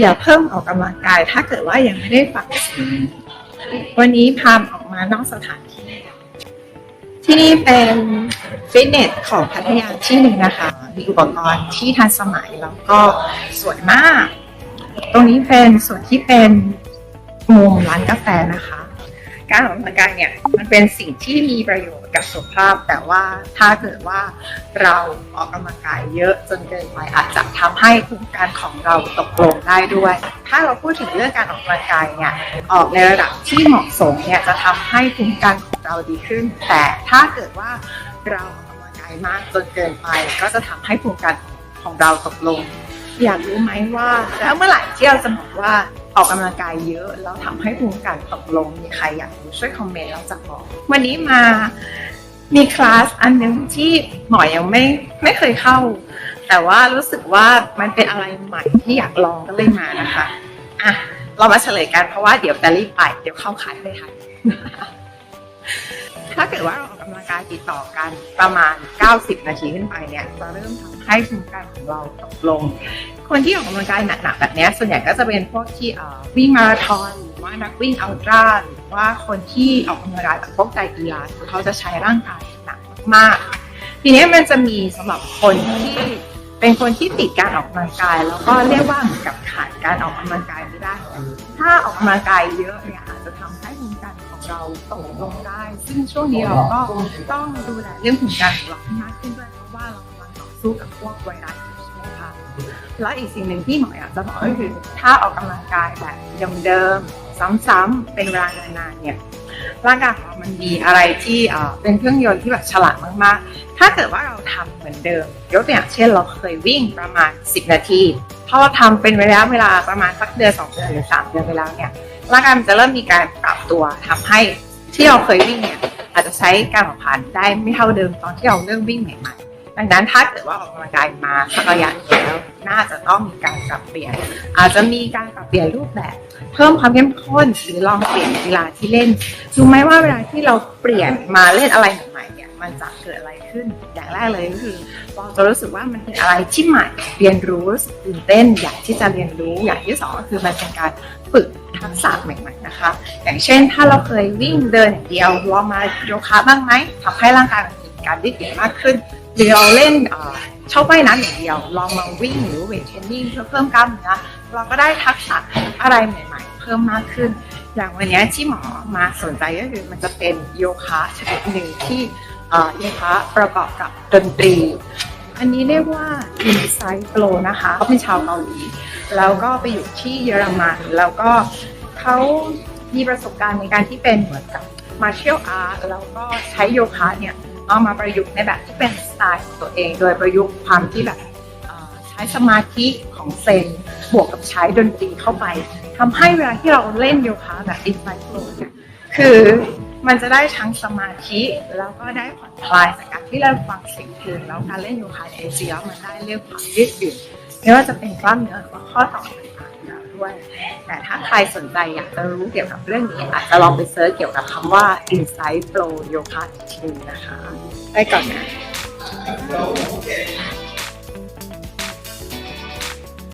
อย่าเพิ่มออกกำลังกาย ถ้าเกิดว่ายังไม่ได้ฝังสีวันนี้พามออกมานอกสถานที่ ที่นี่เป็นฟิตเนสของพัทยาที่หนึ่งนะคะ มีอุปกรณ์ที่ทันสมัยแล้วก็สวยมาก ตรงนี้เป็นส่วนที่เป็นมุมร้านกาแฟนะคะ การออกกำลังกายเนี่ย มันเป็นสิ่งที่มีประโยชน์กับสุขภาพ แต่ว่าถ้าเกิดว่าเราออกกำลังกายเยอะจนเกินไปอาจจะทำให้ภูมิกันของเราตกลงได้ด้วย ถ้าเราพูดถึงเรื่องการออกกำลังกายเนี่ยออกในระดับที่เหมาะสมเนี่ยจะทำให้ภูมิกันของเราดีขึ้น แต่ถ้าเกิดว่าเราออกกำลังกายมากจนเกินไป ก็จะทำให้ภูมิกันของเราตกลง อยากรู้ไหมว่าแล้วเมื่อไหร่ที่เราจะบอกว่าออกกำลังกายเยอะแล้วทำให้ภูมิคุ้มกันตกลงมีใครอยากรู้ช่วยคอมเมนต์แล้วจะบอกวันนี้มามีคลาสอันหนึงที่หมอยังไม่ไม่เคยเข้า แต่ว่ารู้สึกว่ามันเป็นอะไรใหม่ที่อยากลองก็เลยมานะคะอะเรามาเฉลยกันเพราะว่าเดี๋ยวจะรีบไปเดี๋ยวเข้าขายไม่ทัน ถ้าเกิดว่าเราออกกำลังกายติดต่อกันประมาณ 90 นาทีขึ้นไปเนี่ยจะเริ่มทำให้ภูมิคุ้มกันของเราตกลง คนที่ออกกำลังกายหนักๆแบบนี้ส่วนใหญ่ก็จะเป็นพวกที่วิ่งมาราธอนหรือว่านักวิ่งอัลตร้าหรือว่าคนที่ออกกำลังกายแบบพวกไตรกีฬาเขาจะใช้ร่างกายหนักมาก ทีนี้มันจะมีสำหรับคนที่ เป็นคนที่ติดการออกกำลังกาย แล้วก็เรียกว่าเหมือนกับขาดการออกกำลังกายไม่ได้ ถ้าออกกำลังกายเยอะเนี่ยอาจจะทำให้ภูมิกันของเราตกลงได้ ซึ่งช่วงนี้เราก็ต้องดูแลเรื่องภูมิกันของเราให้มากขึ้นด้วยเพราะว่าเรากำลังต่อสู้กับพวกไวรัสใช่ไหมคะแล้วอีกสิ่งหนึ่งที่หมออยากจะบอกก็คือ ถ้าออกกำลังกายแบบเดิมๆซ้ำๆเป็นเวลานานๆเนี่ย ร่างกายของเรามันมีอะไรที่เป็นเครื่องยนต์ที่แบบฉลาดมากๆ ถ้าเกิดว่าเราทำเหมือนเดิม ยกตัวอย่างเช่นเราเคยวิ่งประมาณ 10 นาทีพอเราทำเป็นระยะเวลาประมาณสักเดือน2เดือนหรือ3เดือนไปแล้วเนี่ยร่างกายมันจะเริ่มมีการปรับตัวทำให้ที่เราเคยวิ่งเนี่ยอาจจะใช้การเผาผลาญได้ไม่เท่าเดิมตอนที่เราเริ่มวิ่งใหม่ๆ ดังนั้นถ้าเกิดว่าออกกำลังกายมาสักระยะแล้วน่าจะต้องมีการปรับเปลี่ยน อาจจะมีการปรับเปลี่ยนรูปแบบ เพิ่มความเข้มข้นหรือลองเปลี่ยนกีฬาที่เล่นรู้ไหมว่าเวลาที่เราเปลี่ยนมาเล่นอะไรใหม่ๆเนี่ยมันจะเกิดอะไรขึ้นอย่างแรกเลยก็คือเราจะรู้สึกว่ามันเป็นอะไรที่ใหม่เรียนรู้ตื่นเต้นอยากที่จะเรียนรู้อย่างที่สองก็คือมันเป็นการฝึกทักษะใหม่ๆนะคะ อย่างเช่นถ้าเราเคยวิ่งเดินอย่างเดียวลองมาโยคะบ้างไหมทำให้ร่างกายมีการยืดหยุ่นมากขึ้น หรือเราเล่นเอ่อชอบว่ายน้ำอย่างเดียว ลองมาวิ่งหรือเวทเทรนนิ่งเพื่อเพิ่มกล้ามเนื้อเราก็ได้ทักษะอะไรใหม่ ๆ เพิ่มมากขึ้น อย่างวันนี้ที่หมอมาสนใจก็คือมันจะเป็นโยคะชนิดหนึ่งที่โยคะประกอบกับดนตรี อันนี้เรียกว่า Insight Flow นะคะเขาเป็นชาวเกาหลีแล้วก็ไปอยู่ที่เยอรมันแล้วก็เขามีประสบการณ์ในการที่เป็นเหมือนกับ martial art แล้วก็ใช้โยคะเนี่ย เอามาประยุกต์ในแบบที่เป็นสไตล์ของตัวเอง โดยประยุกต์ความที่แบบใช้สมาธิของเซนบวกกับใช้ดนตรีเข้าไปทำให้เวลาที่เราเล่นโยคะแบบ Insight Flow เนี่ยคือมันจะได้ทั้งสมาธิแล้วก็ได้ผ่อนคลายจากการที่เราฟังเสียงเพลงแล้วการเล่นโยคะเนี่ยจริงๆแล้วมันได้เรื่องความยืดหยุ่นไม่ว่าจะเป็นกล้ามเนื้อหรือว่าข้อต่อต่าง ด้วย แต่ถ้าใครสนใจอยากจะรู้เกี่ยวกับเรื่องนี้อาจจะลองไปเซิร์ชเกี่ยวกับคำว่า Insight Flow Yoga ทีนึงนะคะ ไปก่อนนะ